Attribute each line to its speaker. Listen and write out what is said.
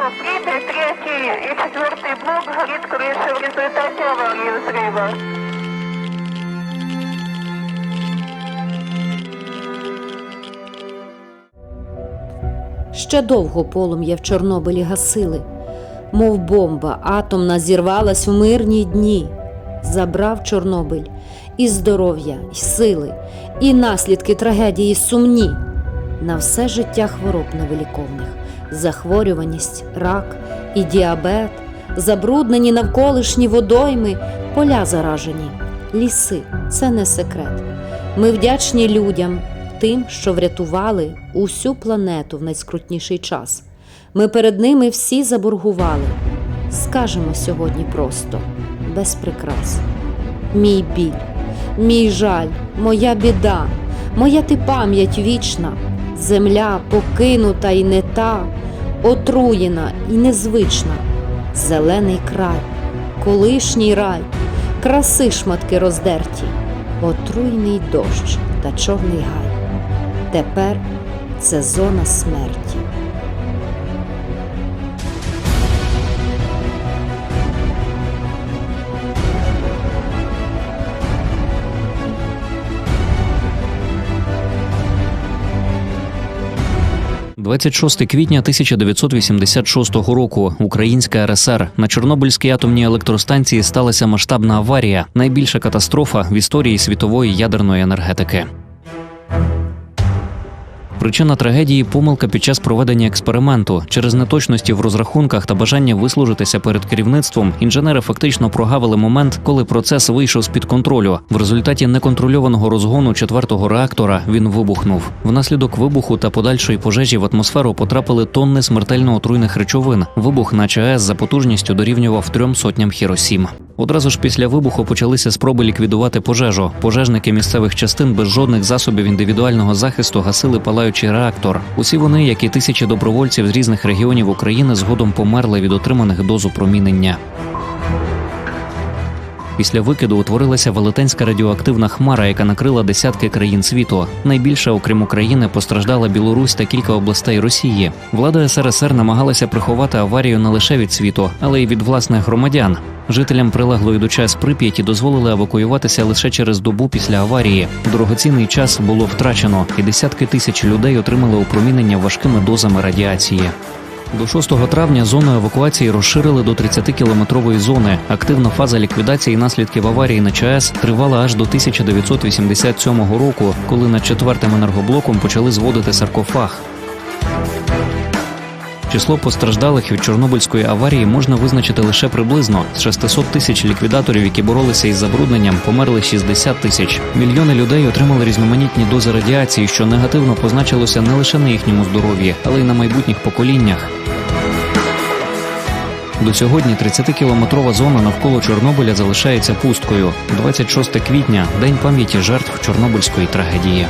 Speaker 1: Третий, третий и четвертый блок горит крыша в результате аварии взрыва.
Speaker 2: Ще довго полум'я в Чорнобилі гасили, мов бомба атомна зірвалась у мирні дні. Забрав Чорнобиль і здоров'я, і сили, і наслідки трагедії сумні. На все життя хвороб невиліковних, захворюваність, рак і діабет, забруднені навколишні водойми, поля заражені, ліси це не секрет. Ми вдячні людям, тим, що врятували усю планету в найскрутніший час. Ми перед ними всі заборгували. Скажемо сьогодні просто, без прикрас. Мій біль, мій жаль, моя біда, моя ти пам'ять вічна, земля покинута і не та, отруєна і незвична, зелений край, колишній рай, краси шматки роздерті, отруйний дощ та чорний гай. Тепер це зона смерті.
Speaker 3: – 26 квітня 1986 року. Українська РСР на Чорнобильській атомній електростанції сталася масштабна аварія, найбільша катастрофа в історії світової ядерної енергетики. Причина трагедії помилка під час проведення експерименту. Через неточності в розрахунках та бажання вислужитися перед керівництвом інженери фактично прогавили момент, коли процес вийшов з під контролю. В результаті неконтрольованого розгону четвертого реактора він вибухнув. Внаслідок вибуху та подальшої пожежі в атмосферу потрапили тонни смертельно отруйних речовин. Вибух на ЧАЕС за потужністю дорівнював трьом сотням Хіросім. Одразу ж після вибуху почалися спроби ліквідувати пожежу. Пожежники місцевих частин без жодних засобів індивідуального захисту гасили палаючий реактор. Усі вони, як і тисячі добровольців з різних регіонів України, згодом померли від отриманих доз опромінення. Після викиду утворилася велетенська радіоактивна хмара, яка накрила десятки країн світу. Найбільше, окрім України, постраждала Білорусь та кілька областей Росії. Влада СРСР намагалася приховати аварію не лише від світу, але й від власних громадян. Жителям прилеглої до час Прип'яті дозволили евакуюватися лише через добу після аварії. Дорогоцінний час було втрачено, і десятки тисяч людей отримали опромінення важкими дозами радіації. До 6 травня зону евакуації розширили до 30-кілометрової зони. Активна фаза ліквідації наслідків аварії на ЧАЕС тривала аж до 1987 року, коли над четвертим енергоблоком почали зводити саркофаг. Число постраждалих від Чорнобильської аварії можна визначити лише приблизно з 600 тисяч ліквідаторів, які боролися із забрудненням, померли 60 тисяч. Мільйони людей отримали різноманітні дози радіації, що негативно позначилося не лише на їхньому здоров'ї, але й на майбутніх поколіннях. До сьогодні 30-кілометрова зона навколо Чорнобиля залишається пусткою. 26 квітня день пам'яті жертв Чорнобильської трагедії.